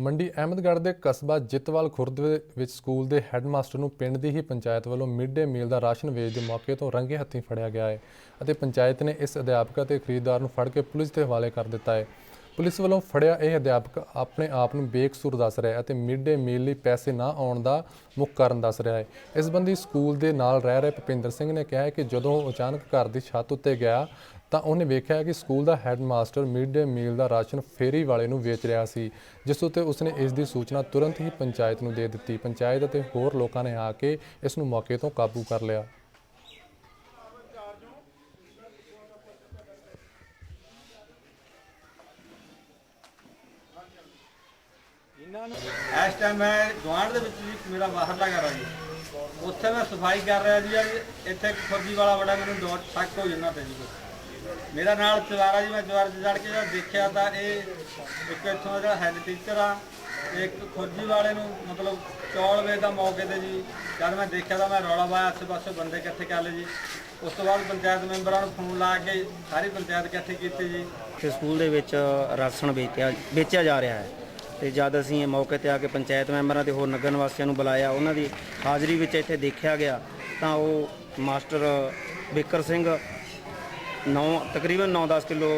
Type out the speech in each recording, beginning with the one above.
ਮੰਡੀ ਅਹਿਮਦਗੜ੍ਹ ਦੇ ਕਸਬਾ ਜਿੱਤਵਾਲ ਖੁਰਦ ਵਿੱਚ ਸਕੂਲ ਦੇ ਹੈੱਡਮਾਸਟਰ ਨੂੰ ਪਿੰਡ ਦੀ ਹੀ ਪੰਚਾਇਤ ਵੱਲੋਂ ਮਿਡ ਡੇ ਮੀਲ ਦਾ ਰਾਸ਼ਨ ਵੇਚਦੇ ਮੌਕੇ ਤੋਂ ਰੰਗੇ ਹੱਥੀਂ ਫੜਿਆ ਗਿਆ ਹੈ ਅਤੇ ਪੰਚਾਇਤ ਨੇ ਇਸ ਅਧਿਆਪਕ ਅਤੇ ਖਰੀਦਦਾਰ ਨੂੰ ਫੜ ਕੇ ਪੁਲਿਸ ਦੇ ਹਵਾਲੇ ਕਰ ਦਿੱਤਾ ਹੈ। ਪੁਲਿਸ ਵੱਲੋਂ ਫੜਿਆ ਇਹ ਅਧਿਆਪਕ ਆਪਣੇ ਆਪ ਨੂੰ ਬੇਕਸੂਰ ਦੱਸ ਰਿਹਾ ਹੈ ਅਤੇ ਮਿਡ ਡੇ ਮੀਲ ਲਈ ਪੈਸੇ ਨਾ ਆਉਣ ਦਾ ਮੁੱਖ ਕਾਰਨ ਦੱਸ ਰਿਹਾ ਹੈ। ਇਸ ਸੰਬੰਧੀ ਸਕੂਲ ਦੇ ਨਾਲ ਰਹਿ ਰਹੇ ਭੁਪਿੰਦਰ ਸਿੰਘ ਨੇ ਕਿਹਾ ਹੈ ਕਿ ਜਦੋਂ ਉਹ ਅਚਾਨਕ ਘਰ ਦੀ ਛੱਤ ਉੱਤੇ ਗਿਆ ਤਾਂ ਉਹਨੇ ਵੇਖਿਆ ਕਿ ਸਕੂਲ ਦਾ ਹੈੱਡਮਾਸਟਰ ਮਿਡ ਡੇ ਮੀਲ ਦਾ ਰਾਸ਼ਨ ਫੇਰੀ ਵਾਲੇ ਨੂੰ ਵੇਚ ਰਿਹਾ ਸੀ, ਜਿਸ ਉੱਤੇ ਉਸਨੇ ਇਸ ਦੀ ਸੂਚਨਾ ਤੁਰੰਤ ਹੀ ਪੰਚਾਇਤ ਨੂੰ ਦੇ ਦਿੱਤੀ। ਪੰਚਾਇਤ ਅਤੇ ਹੋਰ ਲੋਕਾਂ ਨੇ ਆ ਕੇ ਇਸ ਨੂੰ ਮੌਕੇ ਤੋਂ ਕਾਬੂ ਕਰ ਲਿਆ। ਇਸ ਟਾਈਮ ਮੈਂ ਗੁਆਂਢ ਦੇ ਵਿੱਚ ਜੀ ਮੇਰਾ ਬਾਹਰਲਾ ਘਰ ਆ ਜੀ। ਉੱਥੇ ਮੈਂ ਸਫ਼ਾਈ ਕਰ ਰਿਹਾ ਜੀ, ਇੱਥੇ ਫੌਜੀ ਵਾਲਾ ਬੜਾ ਮੈਨੂੰ ਦੋ ਸ਼ੱਕ ਹੋ ਜਾਂਦਾ ਤੇ ਜੀ। ਮੇਰਾ ਨਾਲ ਚਵਾਰਾ ਜੀ, ਮੈਂ ਚਵਾਰ 'ਚ ਚੜ ਕੇ ਜਦ ਦੇਖਿਆ ਤਾਂ ਇਹ ਇੱਕ ਇੱਥੋਂ ਦਾ ਜਿਹੜਾ ਹੈਡ ਟੀਚਰ ਆ, ਇੱਕ ਖੋਜੀ ਵਾਲੇ ਨੂੰ ਮਤਲਬ ਚੌਲ ਵੇਚਦਾ ਮੌਕੇ ਤੇ ਜੀ। ਜਦ ਮੈਂ ਦੇਖਿਆ ਤਾਂ ਮੈਂ ਰੌਲਾ ਪਾਇਆ, ਆਸੇ ਪਾਸੇ ਬੰਦੇ ਇਕੱਠੇ ਕਰ ਲਏ ਜੀ। ਉਸ ਤੋਂ ਬਾਅਦ ਪੰਚਾਇਤ ਮੈਂਬਰਾਂ ਨੂੰ ਫੋਨ ਲਾ ਕੇ ਸਾਰੀ ਪੰਚਾਇਤ ਇਕੱਠੇ ਕੀਤੀ ਜੀ। ਕਿ ਸਕੂਲ ਦੇ ਵਿੱਚ ਰਾਸ਼ਨ ਵੇਚਿਆ ਵੇਚਿਆ ਜਾ ਰਿਹਾ ਹੈ। ਤੇ ਜਦ ਅਸੀਂ ਇਹ ਮੌਕੇ ਤੇ ਆ ਕੇ ਪੰਚਾਇਤ ਮੈਂਬਰਾਂ ਤੇ ਹੋਰ ਨਗਰ ਨਿਵਾਸੀਆਂ ਨੂੰ ਬੁਲਾਇਆ, ਉਹਨਾਂ ਦੀ ਹਾਜ਼ਰੀ ਵਿੱਚ ਇੱਥੇ ਦੇਖਿਆ ਗਿਆ, ਤਾਂ ਉਹ ਮਾਸਟਰ ਬਿਕਰ ਸਿੰਘ 9 ਤਕਰੀਬਨ 9-10 ਕਿਲੋ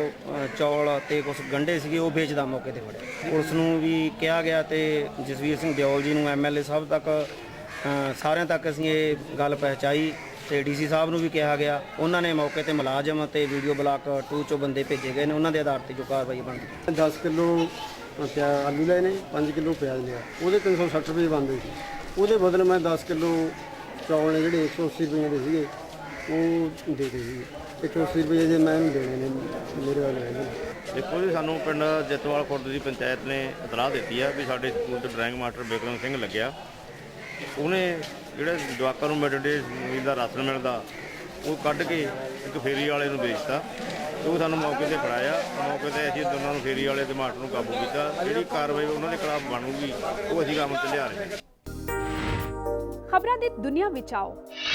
ਚੌਲ ਤੇ ਕੁਝ ਗੰਢੇ ਸੀਗੇ, ਉਹ ਵੇਚਦਾ ਮੌਕੇ ਤੇ ਫੜਿਆ। ਪੁਲਿਸ ਨੂੰ ਵੀ ਕਿਹਾ ਗਿਆ ਤੇ ਜਸਵੀਰ ਸਿੰਘ ਦਿਓਲ ਜੀ ਨੂੰ ਐਮਐਲਏ ਸਾਹਿਬ ਤੱਕ ਸਾਰਿਆਂ ਤੱਕ ਅਸੀਂ ਇਹ ਗੱਲ ਪਹੁੰਚਾਈ ਤੇ ਡੀਸੀ ਸਾਹਿਬ ਨੂੰ ਵੀ ਕਿਹਾ ਗਿਆ। ਉਹਨਾਂ ਨੇ ਮੌਕੇ ਤੇ ਮੁਲਾਜ਼ਮ ਤੇ ਵੀਡੀਓ ਬਲਾਕ 2 ਚੋਂ ਬੰਦੇ ਭੇਜੇ ਗਏ ਨੇ, ਉਹਨਾਂ ਦੇ ਆਧਾਰ ਤੇ ਜੋ ਕਾਰਵਾਈ ਬਣਦੀ 10 ਕਿਲੋ ਪਿਆ ਆਲੂ ਲਏ ਨੇ 5 ਕਿਲੋ ਪਿਆਜ਼ ਲਿਆ। ਉਹਦੇ 360 ਰੁਪਏ ਬਣਦੇ ਸੀ। ਉਹਦੇ ਬਦਲੇ ਮੈਂ 10 ਕਿਲੋ ਚੌਲ ਨੇ ਜਿਹੜੇ 180 ਰੁਪਏ ਦੇ ਸੀਗੇ ਉਹ ਦੇ ਦੇ ਸੀ 180 ਰੁਪਏ ਜੇ ਮੈਂ ਇਹਨੂੰ ਦੇਣੇ ਨੇ ਮੇਰੇ ਵਾਲੇ ਹੈਗੇ ਨੇ। ਦੇਖੋ ਜੀ ਸਾਨੂੰ ਪਿੰਡ ਜੱਤਵਾਲ ਖੁਰਦ ਦੀ ਪੰਚਾਇਤ ਨੇ ਇਤਲਾਹ ਦਿੱਤੀ ਆ ਵੀ ਸਾਡੇ ਸਕੂਲ ਤੇ ਡਰਾਇੰਗ ਮਾਸਟਰ ਬਿਕਰਮ ਸਿੰਘ ਲੱਗਿਆ। ਉਹਨੇ ਜਿਹੜੇ ਜਵਾਕਾਂ ਨੂੰ ਮਿਡ ਡੇ ਮੀਲ ਦਾ ਰਾਸ਼ਨ ਮਿਲਦਾ ਉਹ ਕੱਢ ਕੇ ਇੱਕ ਫੇਰੀ ਵਾਲੇ ਨੂੰ ਵੇਚਤਾ ਤੇ ਉਹ ਸਾਨੂੰ ਮੌਕੇ ਤੇ ਫੜਾਇਆ। ਮੌਕੇ ਤੇ ਅਸੀਂ ਦੋਨਾਂ ਨੂੰ ਫੇਰੀ ਵਾਲੇ ਤੇ ਮਾਸਟਰ ਨੂੰ ਕਾਬੂ ਕੀਤਾ। ਜਿਹੜੀ ਕਾਰਵਾਈ ਉਹਨਾਂ ਦੇ ਖਿਲਾਫ ਬਣੂਗੀ ਉਹ ਅਸੀਂ ਕੰਮ ਤੇ ਲਿਆ ਰਹੇ ਹਾਂ। ਖਬਰਾਂ ਦੀ ਦੁਨੀਆ ਵਿੱਚ ਆਓ।